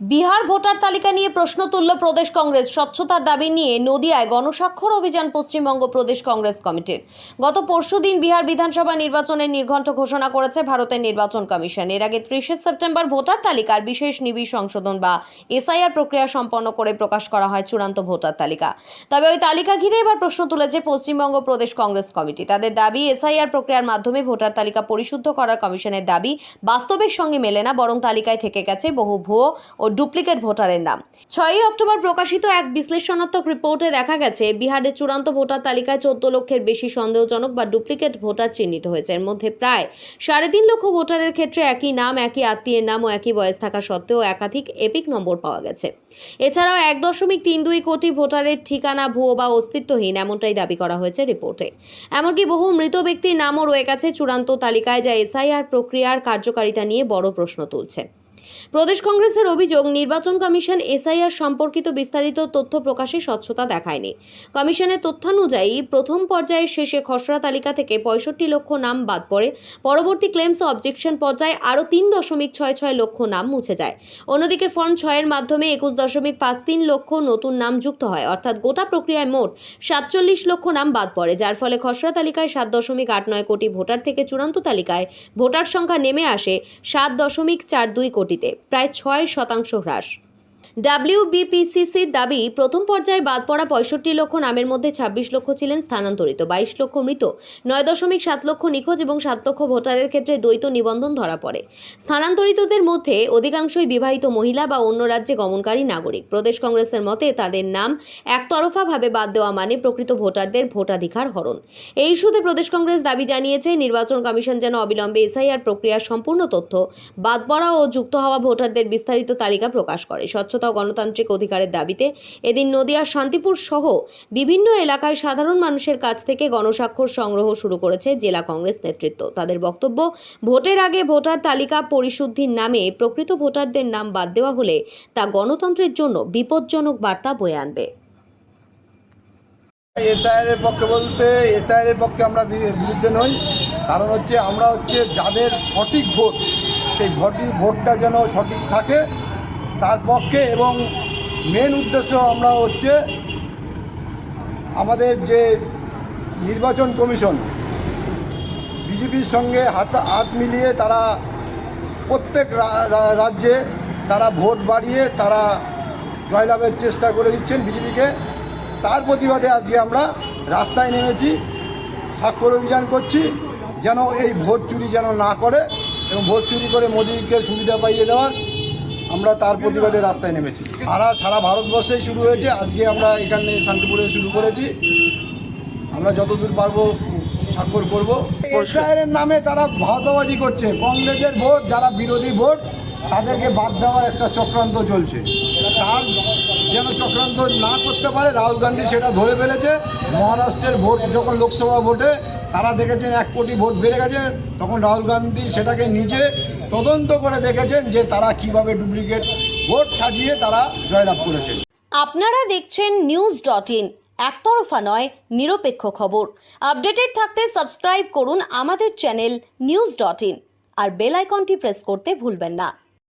Bihar voter তালিকা নিয়ে প্রশ্ন তুলল প্রদেশ কংগ্রেস। স্বচ্ছতার দাবি নিয়ে নদিয়ায় গণস্বাক্ষর অভিযান পশ্চিমবঙ্গ প্রদেশ কংগ্রেস কমিটির। গত পরশুদিন বিহার বিধানসভা নির্বাচনের নির্ঘণ্ট ঘোষণা করেছে ভারতের নির্বাচন কমিশন। এর আগে ত্রিশে সেপ্টেম্বর ভোটার তালিকার বিশেষ নিবিড় সংশোধন বা এসআইআর প্রক্রিয়া সম্পন্ন করে প্রকাশ করা হয় চূড়ান্ত ভোটার তালিকা। তবে ওই তালিকা ঘিরে এবার প্রশ্ন তুলেছে পশ্চিমবঙ্গ প্রদেশ কংগ্রেস কমিটি। তাদের দাবি, এসআইআর প্রক্রিয়ার মাধ্যমে ভোটার তালিকা পরিশুদ্ধ করার কমিশনের দাবি বাস্তবের সঙ্গে মেলে না, বরং তালিকায় থেকে গেছে বহু ভুয়ো ডুপ্লিকেট ভোটারের নাম। ছয়ই অক্টোবর প্রকাশিত এক বিশ্লেষণাত্মক রিপোর্টে দেখা গেছে, বিহারের চূড়ান্ত ভোটার তালিকায় চোদ্দ লক্ষের বেশি সন্দেহজনক বা ডুপ্লিকেট ভোটার চিহ্নিত হয়েছে। এর মধ্যে প্রায় সাড়ে তিন লক্ষ ভোটারের ক্ষেত্রে একই নাম, একই আত্মীয়ের নাম ও একই বয়স থাকা সত্ত্বেও একাধিক এপিক নম্বর পাওয়া গেছে। এছাড়াও এক দশমিক তিন দুই কোটি ভোটারের ঠিকানা ভুয়ো বা অস্তিত্বহীন, এমনটাই দাবি করা হয়েছে রিপোর্টে। এমনকি বহু মৃত ব্যক্তির নামও রয়ে গেছে চূড়ান্ত তালিকায়, যা এসআইআর প্রক্রিয়ার কার্যকারিতা নিয়ে বড় প্রশ্ন তুলছে। প্রদেশ কংগ্রেসের অভিযোগ, নির্বাচন কমিশন এসআইআর সম্পর্কিত বিস্তারিত তথ্য প্রকাশে স্বচ্ছতা দেখায়নি। কমিশনের তথ্যানুযায়ী, প্রথম পর্যায়ের শেষে খসড়া তালিকা থেকে পঁয়ষট্টি লক্ষ নাম বাদ পড়ে, পরবর্তী ক্লেমস অবজেকশন পর্যায়ে আরও তিন দশমিক ছয় ছয় লক্ষ নাম মুছে যায়। অন্যদিকে ফর্ম ছয়ের মাধ্যমে একুশ দশমিক পাঁচ তিন লক্ষ নতুন নাম যুক্ত হয়, অর্থাৎ গোটা প্রক্রিয়ায় মোট সাতচল্লিশ লক্ষ নাম বাদ পড়ে, যার ফলে খসড়া তালিকায় সাত দশমিক আট নয় কোটি ভোটার থেকে চূড়ান্ত তালিকায় ভোটার সংখ্যা নেমে আসে সাত দশমিক চার দুই কোটিতে প্রায় ছয় শতাংশ হ্রাস। ডাব্লিউবিপিসিসির দাবি, প্রথম পর্যায়ে বাদ পড়া পঁয়ষট্টি লক্ষ নামের মধ্যে ছাব্বিশ লক্ষ ছিলেন স্থানান্তরিত, বাইশ লক্ষ মৃত, নয় দশমিক সাত লক্ষ নিখোঁজ এবং সাত লক্ষ ভোটারের ক্ষেত্রে দ্বৈত নিবন্ধন ধরা পড়ে। স্থানান্তরিতদের মধ্যে অধিকাংশই বিবাহিত মহিলা বা অন্য রাজ্যে গমনকারী নাগরিক। প্রদেশ কংগ্রেসের মতে তাদের নাম একতরফাভাবে বাদ দেওয়া মানে প্রকৃত ভোটারদের ভোটাধিকার হরণ। এই ইস্যুতে প্রদেশ কংগ্রেস দাবি জানিয়েছে, নির্বাচন কমিশন যেন অবিলম্বে এসআইআর প্রক্রিয়ার সম্পূর্ণ তথ্য, বাদ পড়া ও যুক্ত হওয়া ভোটারদের বিস্তারিত তালিকা প্রকাশ করে। স্বচ্ছতা ও গণতান্ত্রিক অধিকারের দাবিতে এদিন নদিয়ার শান্তিপুর সহ বিভিন্ন এলাকায় সাধারণ মানুষের কাছ থেকে গণস্বাক্ষর সংগ্রহ শুরু করেছে জেলা কংগ্রেস নেতৃত্ব। তাদের বক্তব্য, ভোটের আগে ভোটার তালিকা পরিশুদ্ধির নামে প্রকৃত ভোটারদের নাম বাদ দেওয়া হলে তা গণতন্ত্রের জন্য বিপজ্জনক বার্তা বয়ে আনবে। এসআইআর এর পক্ষে বলতে এসআইআর এর পক্ষে আমরা বিরুদ্ধে নই। কারণ হচ্ছে আমরা হচ্ছে যাদের সঠিক ভোট, সেই ভোটটা যেন সঠিক থাকে তার পক্ষে এবং মেন উদ্দেশ্য আমরা হচ্ছে আমাদের যে নির্বাচন কমিশন, বিজেপির সঙ্গে হাত হাত মিলিয়ে তারা প্রত্যেক রাজ্যে তারা ভোট বাড়িয়ে তারা জয়লাভের চেষ্টা করে দিচ্ছেন বিজেপিকে। তার প্রতিবাদে আজকে আমরা রাস্তায় নেমেছি, স্বাক্ষর অভিযান করছি, যেন এই ভোট চুরি যেন না করে এবং ভোট চুরি করে মোদীকে সুবিধা পাইয়ে দেওয়ার আমরা তার প্রতিবাদে রাস্তায় নেমেছি। সারা সারা ভারতবর্ষেই শুরু হয়েছে। আজকে আমরা এখানে শান্তিপুরে শুরু করেছি। আমরা যতদূর পারব স্বাক্ষর করব। এসআইয়ের নামে তারা ভাওতাবাজি করছে। কংগ্রেসের ভোট, যারা বিরোধী ভোট, তাদেরকে বাদ দেওয়ার একটা চক্রান্ত চলছে। তার যেন চক্রান্ত না করতে পারে, রাহুল গান্ধী সেটা ধরে ফেলেছে। মহারাষ্ট্রের ভোট, যখন লোকসভা ভোটে তারা দেখেছেন এক কোটি ভোট বেড়ে গেছে, তখন রাহুল গান্ধী সেটাকে নিজে তদন্ত করে দেখেছেন যে তারা কীভাবে ডুপ্লিকেট ভোট সাজিয়ে তারা জয়লাভ করেছেন। আপনারা দেখছেন নিউজ ডট ইন, একতরফা নয়, নিরপেক্ষ খবর। আপডেটেড থাকতে সাবস্ক্রাইব করুন আমাদের চ্যানেল নিউজ ডট ইন, আর বেল আইকনটি প্রেস করতে ভুলবেন না।